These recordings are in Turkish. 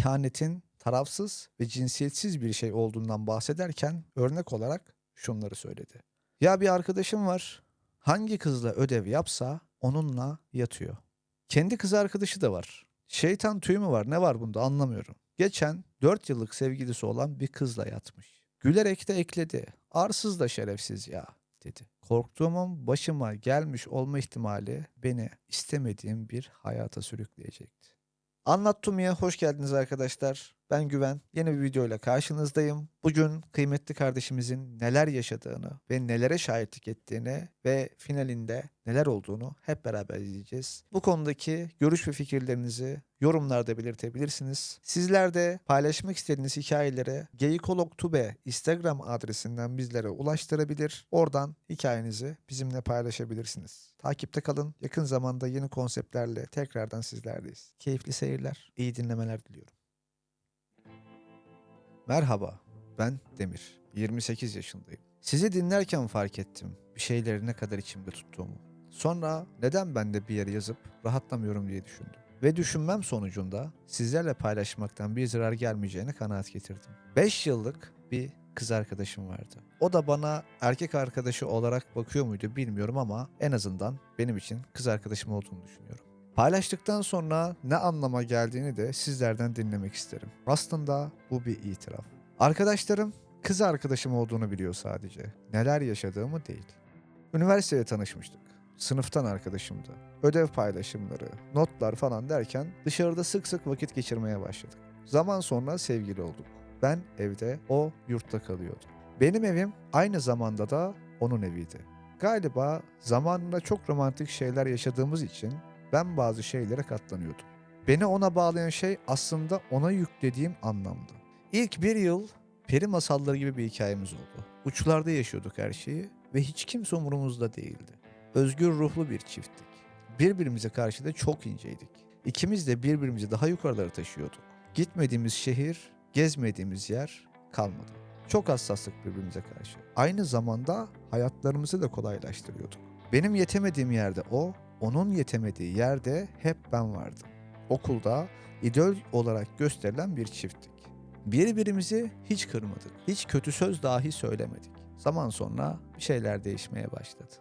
ihanetin tarafsız ve cinsiyetsiz bir şey olduğundan bahsederken örnek olarak şunları söyledi. Ya bir arkadaşım var. Hangi kızla ödev yapsa onunla yatıyor. Kendi kız arkadaşı da var. Şeytan tüyü mü var ne var bunda anlamıyorum. Geçen 4 yıllık sevgilisi olan bir kızla yatmış. Gülerek de ekledi. Arsız da şerefsiz ya dedi. Korktuğumun başıma gelmiş olma ihtimali beni istemediğim bir hayata sürükleyecekti. Anlattumya hoş geldiniz arkadaşlar. Ben Güven. Yeni bir videoyla karşınızdayım. Bugün kıymetli kardeşimizin neler yaşadığını ve nelere şahitlik ettiğini ve finalinde neler olduğunu hep beraber izleyeceğiz. Bu konudaki görüş ve fikirlerinizi yorumlarda belirtebilirsiniz. Sizler de paylaşmak istediğiniz hikayeleri Geyikolog Tube Instagram adresinden bizlere ulaştırabilir. Oradan hikayenizi bizimle paylaşabilirsiniz. Takipte kalın. Yakın zamanda yeni konseptlerle tekrardan sizlerdeyiz. Keyifli seyirler, iyi dinlemeler diliyorum. Merhaba, ben Demir. 28 yaşındayım. Sizi dinlerken fark ettim bir şeyleri ne kadar içimde tuttuğumu. Sonra neden ben de bir yere yazıp rahatlamıyorum diye düşündüm. Ve düşünmem sonucunda sizlerle paylaşmaktan bir zarar gelmeyeceğine kanaat getirdim. 5 yıllık bir kız arkadaşım vardı. O da bana erkek arkadaşı olarak bakıyor muydu bilmiyorum ama en azından benim için kız arkadaşım olduğunu düşünüyorum. Paylaştıktan sonra ne anlama geldiğini de sizlerden dinlemek isterim. Aslında bu bir itiraf. Arkadaşlarım kız arkadaşım olduğunu biliyor sadece. Neler yaşadığımı değil. Üniversitede tanışmıştık. Sınıftan arkadaşımdı. Ödev paylaşımları, notlar falan derken dışarıda sık sık vakit geçirmeye başladık. Zaman sonra sevgili olduk. Ben evde, o yurtta kalıyordu. Benim evim aynı zamanda da onun eviydi. Galiba zamanında çok romantik şeyler yaşadığımız için ben bazı şeylere katlanıyordum. Beni ona bağlayan şey aslında ona yüklediğim anlamdı. İlk bir yıl peri masalları gibi bir hikayemiz oldu. Uçlarda yaşıyorduk her şeyi ve hiç kimse umurumuzda değildi. Özgür ruhlu bir çifttik. Birbirimize karşı da çok inceydik. İkimiz de birbirimizi daha yukarılara taşıyorduk. Gitmediğimiz şehir, gezmediğimiz yer kalmadı. Çok hassaslık birbirimize karşı. Aynı zamanda hayatlarımızı da kolaylaştırıyorduk. Benim yetemediğim yerde o, onun yetemediği yerde hep ben vardım. Okulda idol olarak gösterilen bir çifttik. Birbirimizi hiç kırmadık. Hiç kötü söz dahi söylemedik. Zaman sonra bir şeyler değişmeye başladı.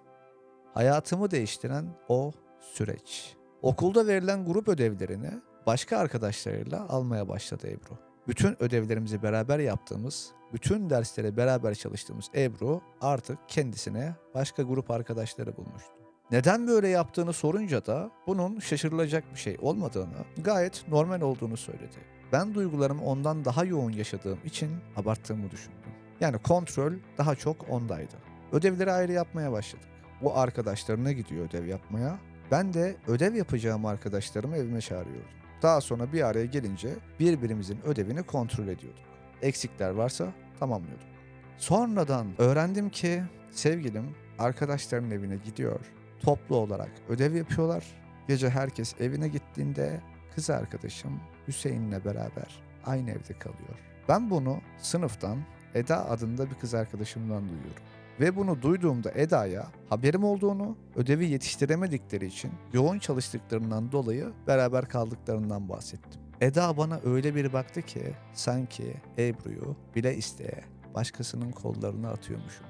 Hayatımı değiştiren o süreç. Okulda verilen grup ödevlerini başka arkadaşlarıyla almaya başladı Ebru. Bütün ödevlerimizi beraber yaptığımız, bütün derslere beraber çalıştığımız Ebru artık kendisine başka grup arkadaşları bulmuştu. Neden böyle yaptığını sorunca da bunun şaşırılacak bir şey olmadığını, gayet normal olduğunu söyledi. Ben duygularımı ondan daha yoğun yaşadığım için abarttığımı düşündüm. Yani kontrol daha çok ondaydı. Ödevleri ayrı yapmaya başladık. O arkadaşlarına gidiyor ödev yapmaya. Ben de ödev yapacağım arkadaşlarımı evime çağırıyordum. Daha sonra bir araya gelince birbirimizin ödevini kontrol ediyorduk. Eksikler varsa tamamlıyorduk. Sonradan öğrendim ki sevgilim arkadaşlarının evine gidiyor. Toplu olarak ödev yapıyorlar. Gece herkes evine gittiğinde kız arkadaşım Hüseyin'le beraber aynı evde kalıyor. Ben bunu sınıftan Eda adında bir kız arkadaşımdan duyuyorum. Ve bunu duyduğumda Eda'ya haberim olduğunu, ödevi yetiştiremedikleri için yoğun çalıştıklarından dolayı beraber kaldıklarından bahsettim. Eda bana öyle bir baktı ki sanki Ebru'yu bile isteye başkasının kollarına atıyormuşum.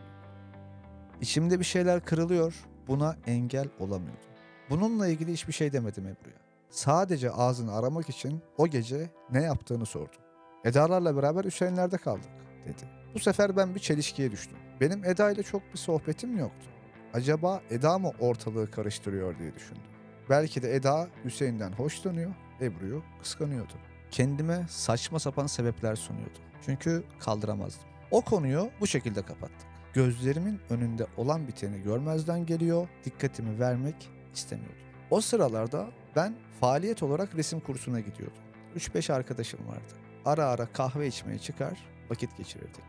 İçimde bir şeyler kırılıyor, buna engel olamıyordum. Bununla ilgili hiçbir şey demedim Ebru'ya. Sadece ağzını aramak için o gece ne yaptığını sordum. Eda'larla beraber Hüseyinler'de kaldık dedi. Bu sefer ben bir çelişkiye düştüm. Benim Eda ile çok bir sohbetim yoktu. Acaba Eda mı ortalığı karıştırıyor diye düşündüm. Belki de Eda Hüseyin'den hoşlanıyor, Ebru'yu kıskanıyordu. Kendime saçma sapan sebepler sunuyordum. Çünkü kaldıramazdım. O konuyu bu şekilde kapattık. Gözlerimin önünde olan biteni görmezden geliyor, dikkatimi vermek istemiyordum. O sıralarda ben faaliyet olarak resim kursuna gidiyordum. 3-5 arkadaşım vardı. Ara ara kahve içmeye çıkar, vakit geçirirdik.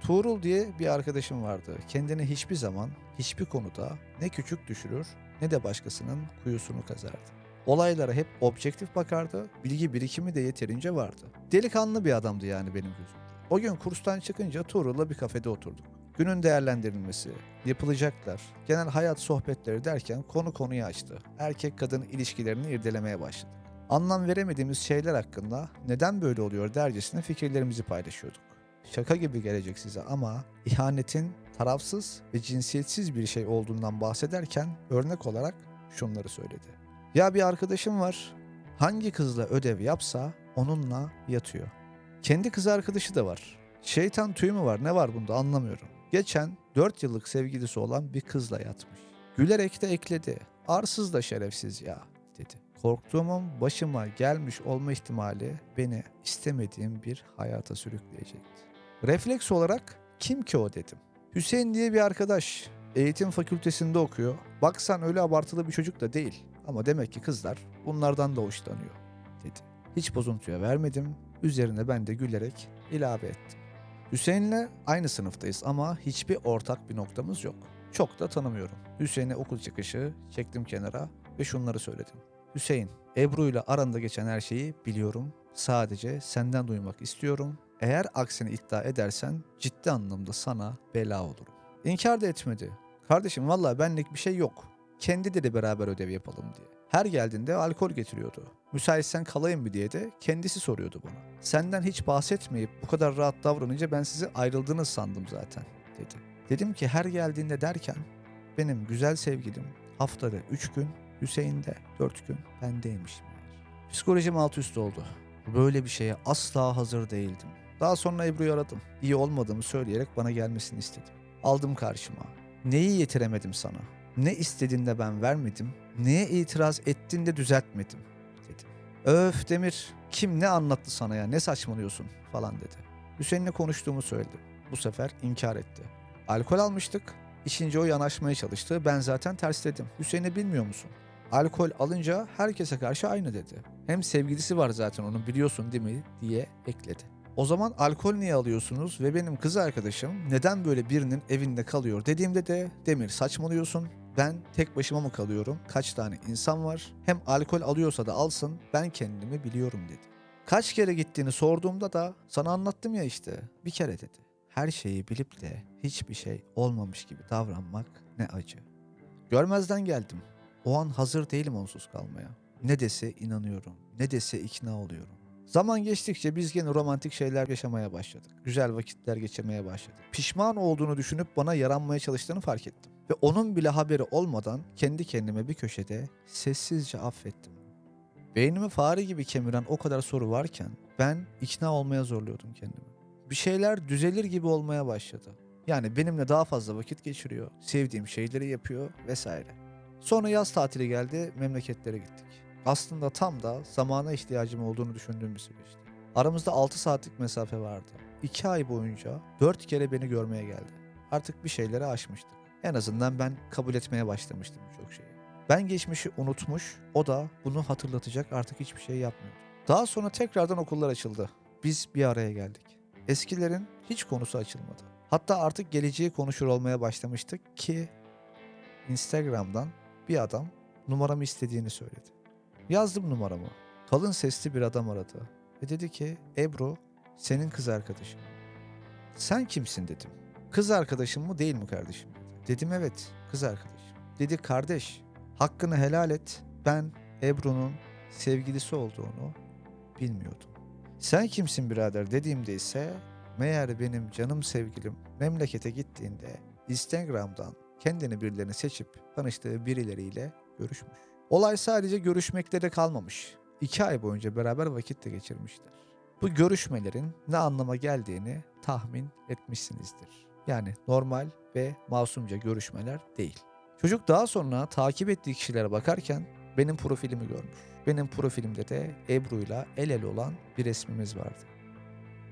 Tuğrul diye bir arkadaşım vardı. Kendini hiçbir zaman, hiçbir konuda ne küçük düşürür ne de başkasının kuyusunu kazardı. Olaylara hep objektif bakardı, bilgi birikimi de yeterince vardı. Delikanlı bir adamdı yani benim gözümde. O gün kurstan çıkınca Tuğrul'la bir kafede oturduk. Günün değerlendirilmesi, yapılacaklar, genel hayat sohbetleri derken konu konuyu açtı. Erkek kadın ilişkilerini irdelemeye başladı. Anlam veremediğimiz şeyler hakkında neden böyle oluyor dercesine fikirlerimizi paylaşıyorduk. Şaka gibi gelecek size ama ihanetin tarafsız ve cinsiyetsiz bir şey olduğundan bahsederken örnek olarak şunları söyledi. Ya bir arkadaşım var. Hangi kızla ödev yapsa onunla yatıyor. Kendi kız arkadaşı da var. Şeytan tüyü mü var ne var bunda anlamıyorum. Geçen 4 yıllık sevgilisi olan bir kızla yatmış. Gülerek de ekledi. Arsız da şerefsiz ya dedi. Korktuğumun başıma gelmiş olma ihtimali beni istemediğim bir hayata sürükleyecekti. Refleks olarak kim ki o dedim. Hüseyin diye bir arkadaş. Eğitim fakültesinde okuyor. Baksan öyle abartılı bir çocuk da değil. Ama demek ki kızlar bunlardan da hoşlanıyor dedi. Hiç bozuntuya vermedim. Üzerine ben de gülerek ilave ettim. Hüseyin'le aynı sınıftayız ama hiçbir ortak bir noktamız yok. Çok da tanımıyorum. Hüseyin'e okul çıkışı çektim kenara ve şunları söyledim. Hüseyin, Ebru ile aranda geçen her şeyi biliyorum. Sadece senden duymak istiyorum. Eğer aksini iddia edersen ciddi anlamda sana bela olurum. İnkar da etmedi. Kardeşim vallahi benlik bir şey yok. Kendi dedi beraber ödev yapalım diye. Her geldiğinde alkol getiriyordu. Müsaitsen kalayım mı diye de kendisi soruyordu bana. Senden hiç bahsetmeyip bu kadar rahat davranınca ben sizi ayrıldınız sandım zaten dedi. Dedim ki her geldiğinde derken benim güzel sevgilim haftada 3 gün Hüseyin'de 4 gün bendeymiş. Psikolojim alt üst oldu. Böyle bir şeye asla hazır değildim. Daha sonra Ebru'yu aradım. İyi olmadığımı söyleyerek bana gelmesini istedim. Aldım karşıma. Neyi yetiremedim sana? Ne istediğinde ben vermedim? Neye itiraz ettin de düzeltmedim? Dedim. Öf Demir, kim ne anlattı sana ya? Ne saçmalıyorsun? Falan dedi. Hüseyin'le konuştuğumu söyledim. Bu sefer inkar etti. Alkol almıştık. İçince o yanaşmaya çalıştı. Ben zaten tersledim. Hüseyin'i bilmiyor musun? Alkol alınca herkese karşı aynı dedi. Hem sevgilisi var zaten onun biliyorsun değil mi diye ekledi. O zaman alkol niye alıyorsunuz ve benim kız arkadaşım neden böyle birinin evinde kalıyor dediğimde de Demir saçmalıyorsun. Ben tek başıma mı kalıyorum? Kaç tane insan var? Hem alkol alıyorsa da alsın ben kendimi biliyorum dedi. Kaç kere gittiğini sorduğumda da sana anlattım ya işte bir kere dedi. Her şeyi bilip de hiçbir şey olmamış gibi davranmak ne acı. Görmezden geldim. O an hazır değilim onsuz kalmaya. Ne dese inanıyorum, ne dese ikna oluyorum. Zaman geçtikçe biz gene romantik şeyler yaşamaya başladık. Güzel vakitler geçirmeye başladık. Pişman olduğunu düşünüp bana yaranmaya çalıştığını fark ettim. Ve onun bile haberi olmadan kendi kendime bir köşede sessizce affettim. Beynimi fare gibi kemiren o kadar soru varken ben ikna olmaya zorluyordum kendimi. Bir şeyler düzelir gibi olmaya başladı. Yani benimle daha fazla vakit geçiriyor, sevdiğim şeyleri yapıyor vesaire. Sonra yaz tatili geldi, memleketlere gittik. Aslında tam da zamana ihtiyacım olduğunu düşündüğüm bir süreçti. Aramızda 6 saatlik mesafe vardı. 2 ay boyunca 4 kere beni görmeye geldi. Artık bir şeyleri aşmıştık. En azından ben kabul etmeye başlamıştım birçok şeyi. Ben geçmişi unutmuş, o da bunu hatırlatacak artık hiçbir şey yapmıyordu. Daha sonra tekrardan okullar açıldı. Biz bir araya geldik. Eskilerin hiç konusu açılmadı. Hatta artık geleceği konuşur olmaya başlamıştık ki Instagram'dan bir adam numaramı istediğini söyledi. Yazdım numaramı. Kalın sesli bir adam aradı. Ve dedi ki Ebru senin kız arkadaşın. Sen kimsin dedim. Kız arkadaşın mı değil mi kardeşim. Dedim evet kız arkadaşım. Dedi kardeş hakkını helal et. Ben Ebru'nun sevgilisi olduğunu bilmiyordum. Sen kimsin birader dediğimde ise meğer benim canım sevgilim memlekete gittiğinde Instagram'dan kendini birilerini seçip tanıştığı birileriyle görüşmüş. Olay sadece görüşmekte de kalmamış. İki ay boyunca beraber vakit de geçirmişler. Bu görüşmelerin ne anlama geldiğini tahmin etmişsinizdir. Yani normal ve masumca görüşmeler değil. Çocuk daha sonra takip ettiği kişilere bakarken benim profilimi görmüş. Benim profilimde de Ebru'yla el ele olan bir resmimiz vardı.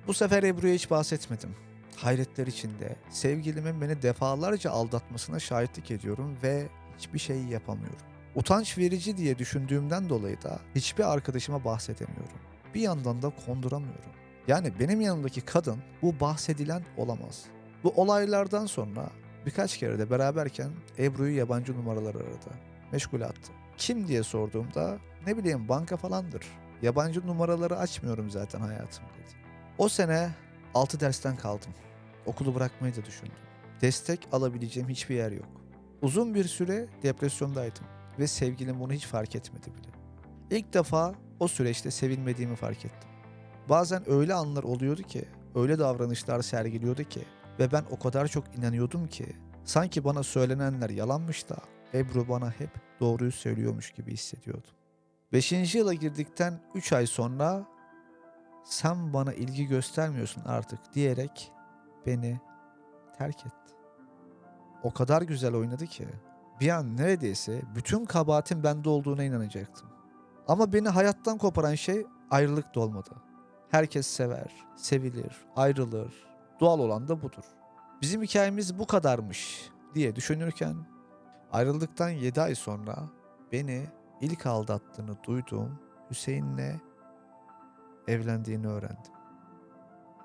Bu sefer Ebru'ya hiç bahsetmedim. Hayretler içinde sevgilimin beni defalarca aldatmasına şahitlik ediyorum ve hiçbir şey yapamıyorum. Utanç verici diye düşündüğümden dolayı da hiçbir arkadaşıma bahsedemiyorum. Bir yandan da konduramıyorum. Yani benim yanımdaki kadın bu bahsedilen olamaz. Bu olaylardan sonra birkaç kere de beraberken Ebru'yu yabancı numaralar aradı. Meşgul attı. Kim diye sorduğumda ne bileyim banka falandır. Yabancı numaraları açmıyorum zaten hayatım dedi. O sene 6 dersten kaldım. Okulu bırakmayı da düşündüm. Destek alabileceğim hiçbir yer yok. Uzun bir süre depresyondaydım ve sevgilim bunu hiç fark etmedi bile. İlk defa o süreçte sevilmediğimi fark ettim. Bazen öyle anlar oluyordu ki, öyle davranışlar sergiliyordu ki ve ben o kadar çok inanıyordum ki sanki bana söylenenler yalanmış da Ebru bana hep doğruyu söylüyormuş gibi hissediyordum. Beşinci yıla girdikten 3 ay sonra sen bana ilgi göstermiyorsun artık diyerek beni terk etti. O kadar güzel oynadı ki bir an neredeyse bütün kabahatin bende olduğuna inanacaktım. Ama beni hayattan koparan şey ayrılık da olmadı. Herkes sever, sevilir, ayrılır. Doğal olan da budur. Bizim hikayemiz bu kadarmış diye düşünürken ayrıldıktan 7 ay sonra beni ilk aldattığını duyduğum Hüseyin'le evlendiğini öğrendim.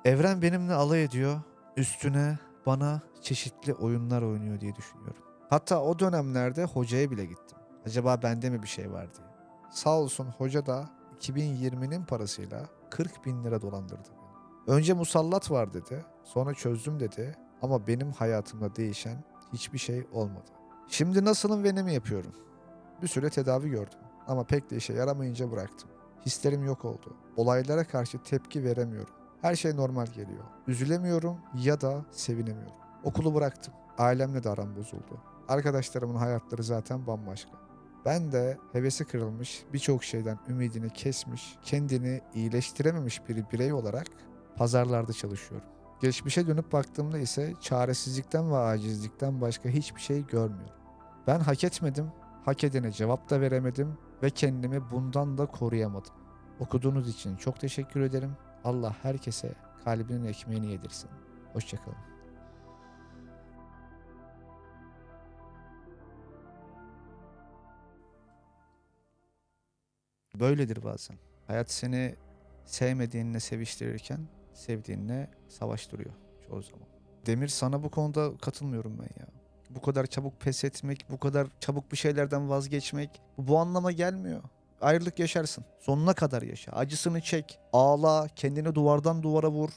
Evren benimle alay ediyor, üstüne bana çeşitli oyunlar oynuyor diye düşünüyorum. Hatta o dönemlerde hocaya bile gittim. Acaba bende mi bir şey var diye. Sağ olsun hoca da 2020'nin parasıyla 40 bin lira dolandırdı. Önce musallat var dedi, sonra çözdüm dedi ama benim hayatımda değişen hiçbir şey olmadı. Şimdi nasılım ve ne mi yapıyorum? Bir süre tedavi gördüm ama pek de işe yaramayınca bıraktım. Hislerim yok oldu. Olaylara karşı tepki veremiyorum. Her şey normal geliyor. Üzülemiyorum ya da sevinemiyorum. Okulu bıraktım. Ailemle de aram bozuldu. Arkadaşlarımın hayatları zaten bambaşka. Ben de hevesi kırılmış, birçok şeyden ümidini kesmiş, kendini iyileştirememiş bir birey olarak pazarlarda çalışıyorum. Geçmişe dönüp baktığımda ise çaresizlikten ve acizlikten başka hiçbir şey görmüyorum. Ben hak etmedim, hak edene cevap da veremedim ve kendimi bundan da koruyamadım. Okuduğunuz için çok teşekkür ederim. Allah herkese kalbinin ekmeğini yedirsin. Hoşçakalın. Böyledir bazen. Hayat seni sevmediğinle seviştirirken sevdiğinle savaştırıyor çoğu zaman. Demir sana bu konuda katılmıyorum ben ya. Bu kadar çabuk pes etmek, bu kadar çabuk bir şeylerden vazgeçmek bu anlama gelmiyor. Ayrılık yaşarsın. Sonuna kadar yaşa. Acısını çek. Ağla. Kendini duvardan duvara vur.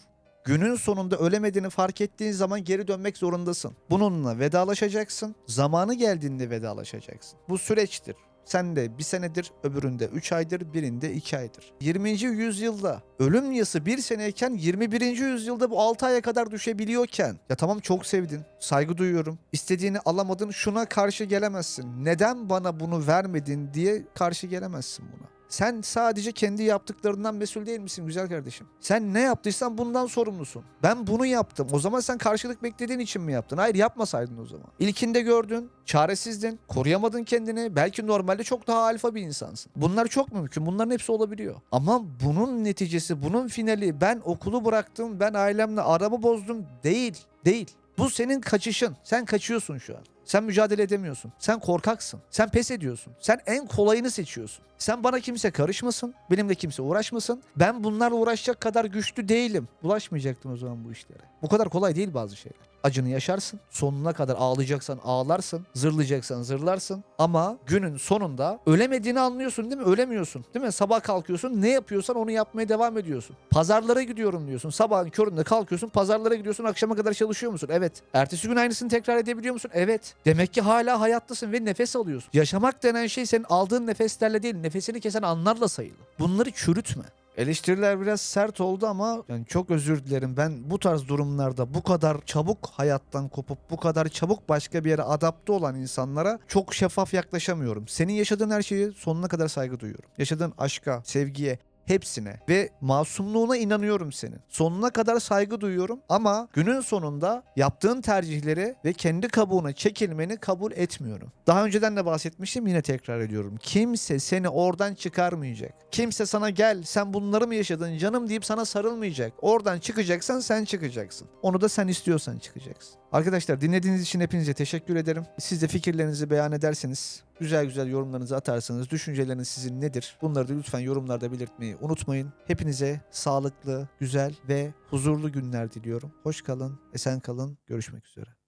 Günün sonunda ölemediğini fark ettiğin zaman geri dönmek zorundasın. Bununla vedalaşacaksın. Zamanı geldiğinde vedalaşacaksın. Bu süreçtir. Sen de bir senedir, öbüründe 3 aydır, birinde 2 aydır. 20. yüzyılda ölüm yası bir seneyken 21. yüzyılda bu 6 aya kadar düşebiliyorken ya tamam çok sevdin, saygı duyuyorum. İstediğini alamadın, şuna karşı gelemezsin. Neden bana bunu vermedin diye karşı gelemezsin buna. Sen sadece kendi yaptıklarından mesul değil misin güzel kardeşim? Sen ne yaptıysan bundan sorumlusun. Ben bunu yaptım. O zaman sen karşılık beklediğin için mi yaptın? Hayır yapmasaydın o zaman. İlkinde gördün, çaresizdin, koruyamadın kendini. Belki normalde çok daha alfa bir insansın. Bunlar çok mümkün. Bunların hepsi olabiliyor. Ama bunun neticesi, bunun finali ben okulu bıraktım, ben ailemle aramı bozdum değil. Değil. Bu senin kaçışın. Sen kaçıyorsun şu an. Sen mücadele edemiyorsun. Sen korkaksın. Sen pes ediyorsun. Sen en kolayını seçiyorsun. Sen bana kimse karışmasın. Benimle kimse uğraşmasın. Ben bunlarla uğraşacak kadar güçlü değilim. Bulaşmayacaktın o zaman bu işlere. Bu kadar kolay değil bazı şeyler. Acını yaşarsın. Sonuna kadar ağlayacaksan ağlarsın. Zırlayacaksan zırlarsın. Ama günün sonunda ölemediğini anlıyorsun değil mi? Ölemiyorsun. Değil mi? Sabah kalkıyorsun. Ne yapıyorsan onu yapmaya devam ediyorsun. Pazarlara gidiyorum diyorsun. Sabahın köründe kalkıyorsun. Pazarlara gidiyorsun. Akşama kadar çalışıyor musun? Evet. Ertesi gün aynısını tekrar edebiliyor musun? Evet. Demek ki hala hayattasın ve nefes alıyorsun. Yaşamak denen şey senin aldığın nefeslerle değil, nefesini kesen anlarla sayılı. Bunları çürütme. Eleştiriler biraz sert oldu ama yani çok özür dilerim. Ben bu tarz durumlarda bu kadar çabuk hayattan kopup bu kadar çabuk başka bir yere adapte olan insanlara çok şeffaf yaklaşamıyorum. Senin yaşadığın her şeyi sonuna kadar saygı duyuyorum. Yaşadığın aşka, sevgiye, hepsine ve masumluğuna inanıyorum senin. Sonuna kadar saygı duyuyorum ama günün sonunda yaptığın tercihleri ve kendi kabuğuna çekilmeni kabul etmiyorum. Daha önceden de bahsetmiştim yine tekrar ediyorum. Kimse seni oradan çıkarmayacak. Kimse sana gel sen bunları mı yaşadın canım deyip sana sarılmayacak. Oradan çıkacaksan sen çıkacaksın. Onu da sen istiyorsan çıkacaksın. Arkadaşlar dinlediğiniz için hepinize teşekkür ederim. Siz de fikirlerinizi beyan ederseniz, güzel güzel yorumlarınızı atarsanız, düşünceleriniz sizin nedir? Bunları da lütfen yorumlarda belirtmeyi unutmayın. Hepinize sağlıklı, güzel ve huzurlu günler diliyorum. Hoş kalın, esen kalın. Görüşmek üzere.